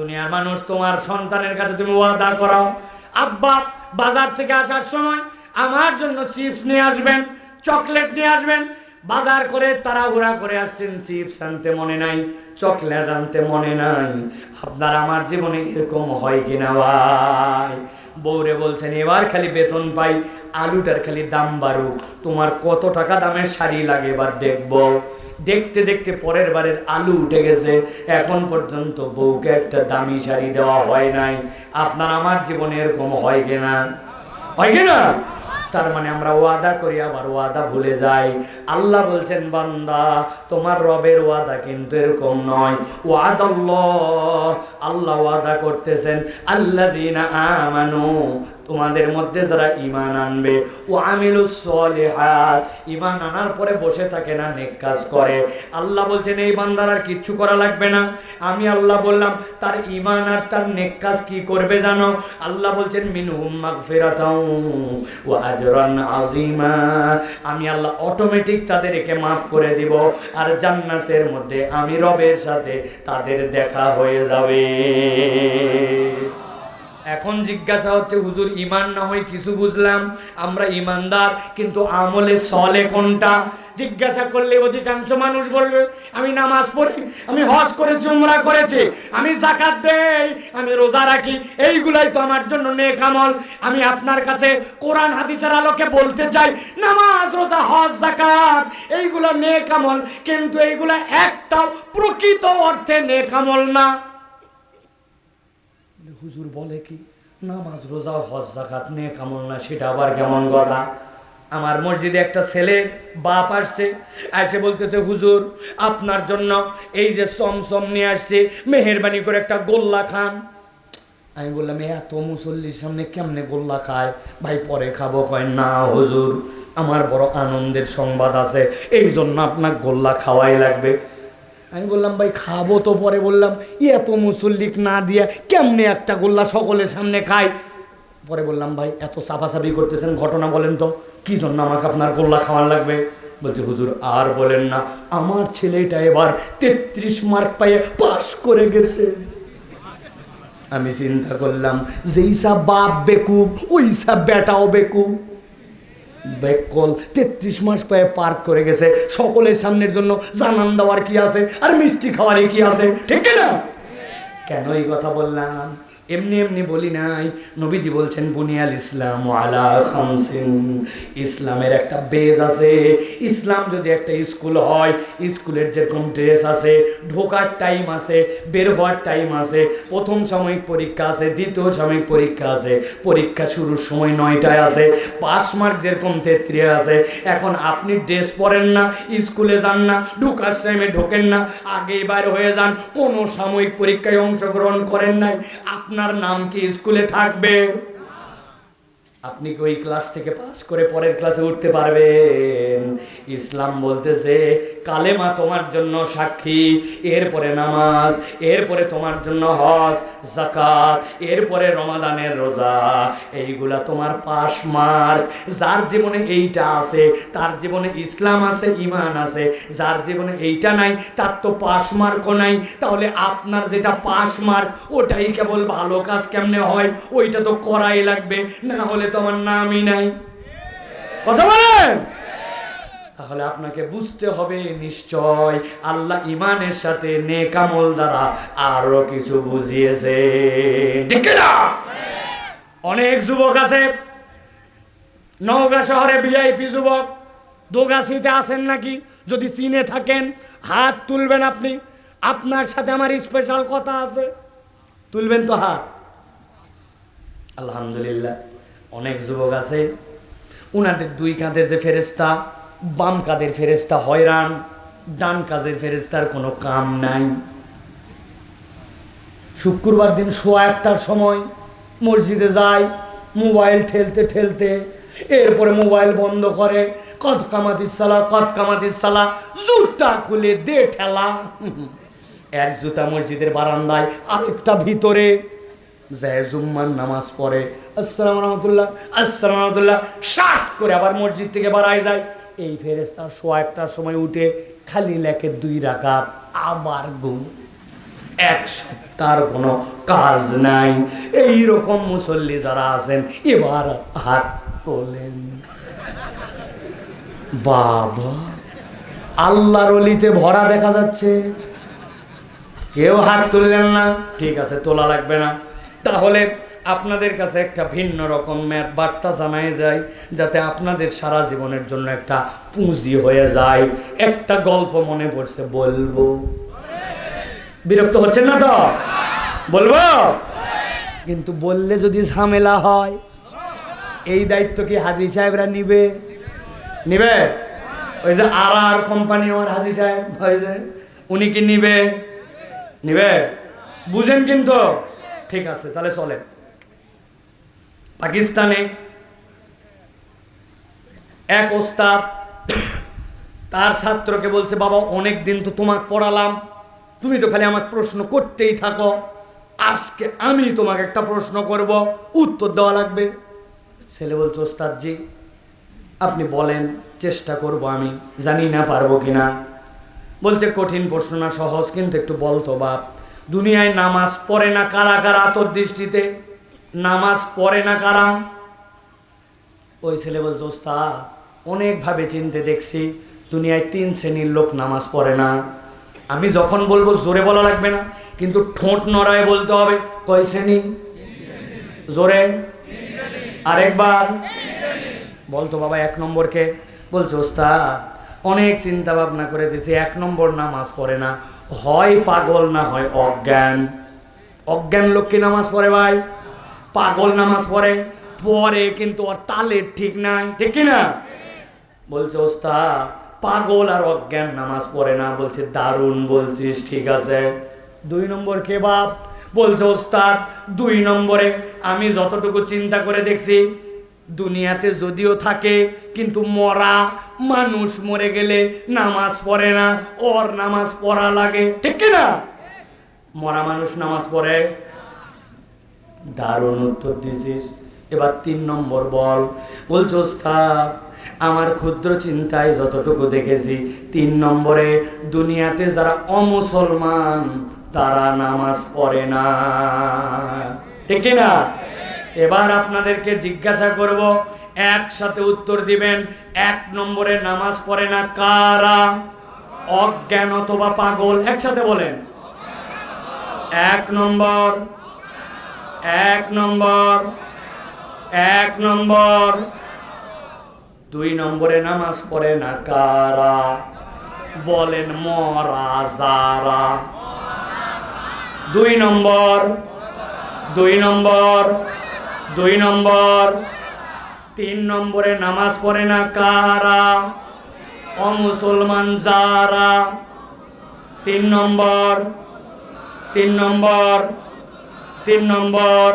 দুনিয়ার মানুষ, তোমার সন্তানের কাছে তুমি ওয়াদা করাও। আব্বা, বাজার থেকে আসার সময় আমার জন্য চিপস নিয়ে আসবেন, চকলেট নিয়ে আসবেন। বাজার করে তাড়াহুড়া করে আসছেন, চিপস আনতে মনে নাই, চকলেট আনতে মনে নাই। আপনার আমার জীবনে এরকম হয় কিনা ভাই? বউরে বলছেন, এবার খালি বেতন পাই আলুটার খালি দাম বাড়ুক। তোমার কত টাকা দামের শাড়ি লাগে এবার দেখব। দেখতে দেখতে পরের বারের আলু উঠে গেছে। এখন পর্যন্ত বউকে একটা দামি শাড়ি দেওয়া হয় নাই। আপনার আমার জীবনে এরকম হয় কিনা? হয় কিনা? তার মানে আমরা ওয়াদা করি, আবার ওয়াদা ভুলে যাই। আল্লাহ বলছেন, বান্দা, তোমার রবের ওয়াদা কিন্তু এরকম নয়। ওয়াদাল্লাহ, আল্লাহ ওয়াদা করতেছেন আল্লাহ আমানু, তোমাদের মধ্যে যারা ইমান আনবে। ও আমিলুস ইমান আনার পরে বসে থাকে না, নেক কাজ করে। আল্লাহ বলছেন, এই বান্দার আর কিচ্ছু করা লাগবে না। আমি আল্লাহ বললাম, তার ইমান আর তার নেক কাজ কি করবে জানো? আল্লাহ বলছেন, মিনহুম মাগফিরাতাও ওয়া আজরান আজিমা আমি আল্লাহ অটোমেটিক তাদেরকে মাফ করে দিব আর জান্নাতের মধ্যে আমি রবের সাথে তাদের দেখা হয়ে যাবে। এখন জিজ্ঞাসা হচ্ছে, হুজুর ইমান না হয় কিছু বুঝলাম। আমরা ইমানদার কিন্তু আমলে সলে কোনটা? জিজ্ঞাসা করলে অধিকাংশ মানুষ বলবে, আমি নামাজ পড়ি, আমি হজ করেছি উমরা করেছি, আমি জাকাত দেই, আমি রোজা রাখি, এইগুলাই তো আমার জন্য নেক আমল। আমি আপনার কাছে কোরআন, হাদিসের আলোকে বলতে চাই, নামাজ, রোজা, হজ জাকাত এইগুলো নেক আমল, কিন্তু এইগুলো একটাও প্রকৃত অর্থে নেক আমল না। হুজুর বলে কি, নামাজ, রোজা, হজ জাকাত নিয়ে কামল না, সেটা আবার কেমন কথা? আমার মসজিদে একটা ছেলে বাপ আসছে, এসে বলতেছে, হুজুর, আপনার জন্য এই যে সম সম নিয়ে আসছে, মেহরবানি করে একটা গোল্লা খান। আমি বললাম, এত মুসল্লির সামনে কেমনে গোল্লা খায়? ভাই, পরে খাব। কয়, না হুজুর, আমার বড় আনন্দের সংবাদ আছে এই জন্য আপনার গোল্লা খাওয়াই লাগবে। আমি বললাম, ভাই, খাব তো পরে। বললাম এত মুসল্লিক না দিয়ে কেমনে একটা গোল্লা সকলের সামনে খাই? পরে বললাম, ভাই, এত সাফাসাফি করতেছেন ঘটনা বলেন তো, কি জন্য আমাকে আপনার গোল্লা খাওয়ান লাগবে? বলছে, হুজুর, আর বলেন না, আমার ছেলেটা এবার তেত্রিশ মার্ক পাইয়ে পাশ করে গেছে। আমি চিন্তা করলাম, যেই সব বাপ বেকুব, ওই সব বেটাও বেকুব। বেকল তেত্রিশ মাস পায়ে পার্ক করে গেছে। সকলের সামনের জন্য জানান দেওয়ার কি আছে? আর মিষ্টি খাওয়ারে কি আছে? ঠিক না? কেন এই কথা বললাম? এমনি এমনি বলি নাই, নবীজি বলছেন, বুনিয়াল ইসলাম আলা ইসলামের একটা বেজ আছে। ইসলাম যদি একটা স্কুল হয় স্কুলের যেরকম ড্রেস আছে, ঢোকার টাইম আছে, বের হওয়ার টাইম আছে, প্রথম সাময়িক পরীক্ষা আছে, দ্বিতীয় সাময়িক পরীক্ষা আছে, পরীক্ষা শুরুর সময় নয়টায় আছে পাস মার্ক যেরকম তেত্রিশ আছে, এখন আপনি ড্রেস পরেন না স্কুলে যান না, ঢোকার টাইমে ঢোকেন না আগেই বাইরে হয়ে যান, কোনো সাময়িক পরীক্ষায় অংশগ্রহণ করেন নাই। আপনার নাম কি স্কুলে থাকবে? আপনি কি ওই ক্লাস থেকে পাস করে পরের ক্লাসে উঠতে পারবেন? ইসলাম বলতেছে, কালেমা তোমার জন্য সাক্ষী, এরপরে নামাজ, এরপরে তোমার জন্য হজ জাকাত এরপরে রমাদানের রোজা। এইগুলা তোমার পাশ মার্ক। যার জীবনে এইটা আছে, তার জীবনে ইসলাম আছে ইমান আছে। যার জীবনে এইটা নাই, তার তো পাশ মার্কও নাই। তাহলে আপনার যেটা পাশ মার্ক, ওটাই কেবল ভালো কাজ কেমনে হয়? ওইটা তো করাই লাগবে। না হলে তো আমার নামই নাই। কথা বলেন? তাহলে আপনাকে বুঝতে হবে নিশ্চয়, আল্লাহ ইমানের সাথে নেকামল দ্বারা আরও কিছু বুঝিয়েছে ঠিক না অনেক যুবক আছে, নওগাঁ শহরে ভিআইপি যুবক। দোগাছিতে আছেন নাকি? যদি চিনে থাকেন, হাত তুলবেন আপনি। আপনার সাথে আমার স্পেশাল কথা আছে। তুলবেন তো হাত। আলহামদুলিল্লাহ। অনেক যুবক আছে। উনাদের দুই কাঁধের যে ফেরেস্তা বাম কাঁধের ফেরেস্তা হয়রান, ডান কাজের ফেরেস্তার কোনো কাম নাই। শুক্রবার দিন সোয়া একটার সময় মসজিদে যায়, মোবাইল ঠেলতে ঠেলতে, এরপরে মোবাইল বন্ধ করে, কত কামাতিস সালা, কত কামাতিস সালা, জুতা খুলে দে ঠেলা। এক জুতা মসজিদের বারান্দায়, আরেকটা ভিতরে, যায় জুম্মার নামাজ পড়ে। আসসালাম রহমতুল্লাহ আসসালাম রহমতুল্লাহ শার্ট করে আবার মসজিদ থেকে বাড়ায় যায়। এই ফেরেস্তা সোয়া একটার সময় উঠে খালি লেখে দুই রাকাত, আবার ঘুম। এক সপ্তাহ কোনো কাজ নাই। এই রকম মুসল্লি যারা আছেন, এবার হাত তোলেন। বাবা, আল্লাহর অলিতে ভরা দেখা যাচ্ছে। কেউ হাত তুললেন না, ঠিক আছে, তোলা লাগবে না। তাহলে আপনাদের কাছে একটা ভিন্ন রকমের বার্তা জানাই যায়, যাতে আপনাদের সারা জীবনের জন্য একটা পুঁজি হয়ে যায়। একটা গল্প মনে পড়ছে, বলব। বিরক্ত হচ্ছেন না তো? বলব? কিন্তু বললে যদি ঝামেলা হয়, এই দায়িত্ব কি হাজি সাহেবরা নিবে? নিবে? ওই যে আর আর কোম্পানি আমার হাজি সাহেব, ওই যে, উনি কি নিবে? নিবে? বুঝেন কিন্তু। ঠিক আছে, তাহলে চলে পাকিস্তানে এক ওস্তাদ তার ছাত্রকে বলছে, বাবা, অনেক দিন তো তোমাকে পড়ালাম, তুমি তো খালি আমার প্রশ্ন করতেই থাকো, আজকে আমি তোমাকে একটা প্রশ্ন করব, উত্তর দেওয়া লাগবে? ছেলে বলছে, ওস্তাদজি, আপনি বলেন, চেষ্টা করব আমি, জানি না পারব কি না বলছে, কঠিন প্রশ্ন না, সহজ, কিন্তু একটু বলতো বাপ, দুনিয়ায় নামাজ পড়ে না কারা কারা আতর দৃষ্টিতে? নামাজ পড়ে না কারা? ওই ছেলে বলছে, ওস্তাদ, অনেকভাবে চিনতে দেখছি, দুনিয়ায় তিন শ্রেণির লোক নামাজ পড়ে না। আমি যখন বলব, জোরে বলা লাগবে না, কিন্তু ঠোঁট নড়ায় বলতে হবে, কয় শ্রেণি? জোরে। আরেকবার। বলতো বাবা, এক নম্বরকে। বলছো, ওস্তাদ, অনেক চিন্তা ভাবনা করে দিয়েছি, এক নম্বর নামাজ পড়ে না। হয় পাগল না হয় অজ্ঞান। অজ্ঞান লোককে নামাজ পড়ে ভাই? পাগল নামাজ পড়ে পরে কিন্তু ওর তালের ঠিক নাই। ঠিক কি না? বলছে, ওস্তাদ, পাগল আর অজ্ঞান নামাজ পড়ে না। বলছে, দারুণ বলছিস, ঠিক আছে। দুই নম্বর কে বাপ? বলছে, ওস্তাদ, দুই নম্বরে আমি যতটুকু চিন্তা করে দেখছি, দুনিয়াতে যদিও থাকে, কিন্তু মরা মানুষ মরে গেলে নামাজ পড়ে না, ওর নামাজ পড়া লাগে। ঠিক কি না? মরা মানুষ নামাজ পড়ে দারুণ উত্তর দিছিস এবার তিন নম্বর বল। বলছো, ওস্তাদ, আমার ক্ষুদ্র চিন্তায় যতটুকু দেখেছি, তিন নম্বরে দুনিয়াতে যারা অমুসলমান, তারা নামাজ পড়ে না। ঠিক না? এবার আপনাদেরকে জিজ্ঞাসা করব, একসাথে উত্তর দিবেন, এক নম্বরে নামাজ পড়ে না কারা? অজ্ঞান অথবা পাগল, একসাথে বলেন। এক নম্বর এক নম্বর এক নম্বর। দুই নম্বরে নামাজ পড়ে না কারা? বলেন মরা যারা। দুই নম্বর দুই নম্বর দুই নম্বর। তিন নম্বরে নামাজ পড়ে না কারা? অমুসলমান যারা। তিন নম্বর তিন নম্বর। তিন নম্বর।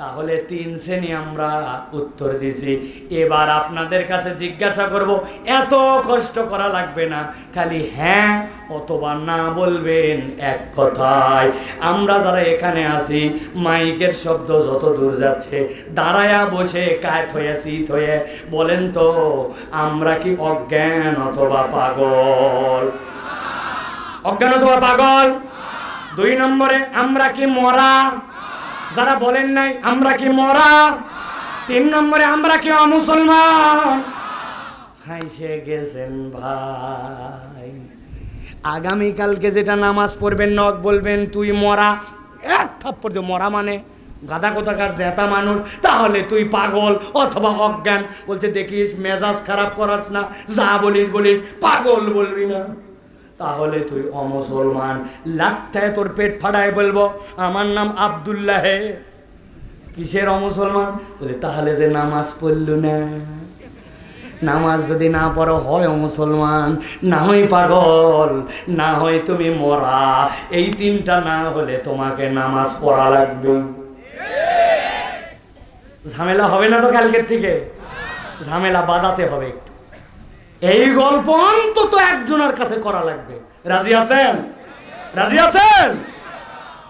তাহলে তিন শ্রেণি আমরা উত্তর দিছি এবার আপনাদের কাছে জিজ্ঞাসা করব, এত কষ্ট করা লাগবে না, খালি হ্যাঁ অথবা না বলবেন এক কথায়। আমরা যারা এখানে আছি, মাইকের শব্দ যত দূর যাচ্ছে, দাঁড়ায়া বসে কায়ত হয়ে, শীত হয়ে, বলেন তো, আমরা কি অজ্ঞান অথবা পাগল? অজ্ঞান অথবা পাগল? দুই নম্বরে, আমরা কি মরা? যারা বলেন নাই, আমরা কি মরা? তিন নম্বরে, আমরা কি অমুসলমান? ফাইসে গেছেন ভাই। আগামীকালকে যেটা নামাজ পড়বেন নক বলবেন, তুই মরা। এক থাপ্পড় দিয়ে মরা মানে? গাদা কোথাকার জেতা মানুষ, তাহলে তুই পাগল অথবা অজ্ঞান। বলছে, দেখিস, মেজাজ খারাপ করাস না। যা বলিস বলিস, পাগল বলবি না। তাহলে তুই অমুসলমান। লাখটায় তোর পেট ফাড়ায় বলব। আমার নাম আবদুল্লাহ। কিসের অমুসলমান? বলে, তাহলে যে নামাজ পড়ল না। নামাজ যদি না পড়ো, হয় মুসলমান না হয় পাগল, না হয় তুমি মরা। এই তিনটা না হলে তোমাকে নামাজ পড়া লাগবে। ঝামেলা হবে না তো কালকের থেকে? ঝামেলা বাদাতে হবে একটু। এই গল্প অন্তত একজনের কাছে করা লাগবে। রাজি আছেন? রাজি আছেন?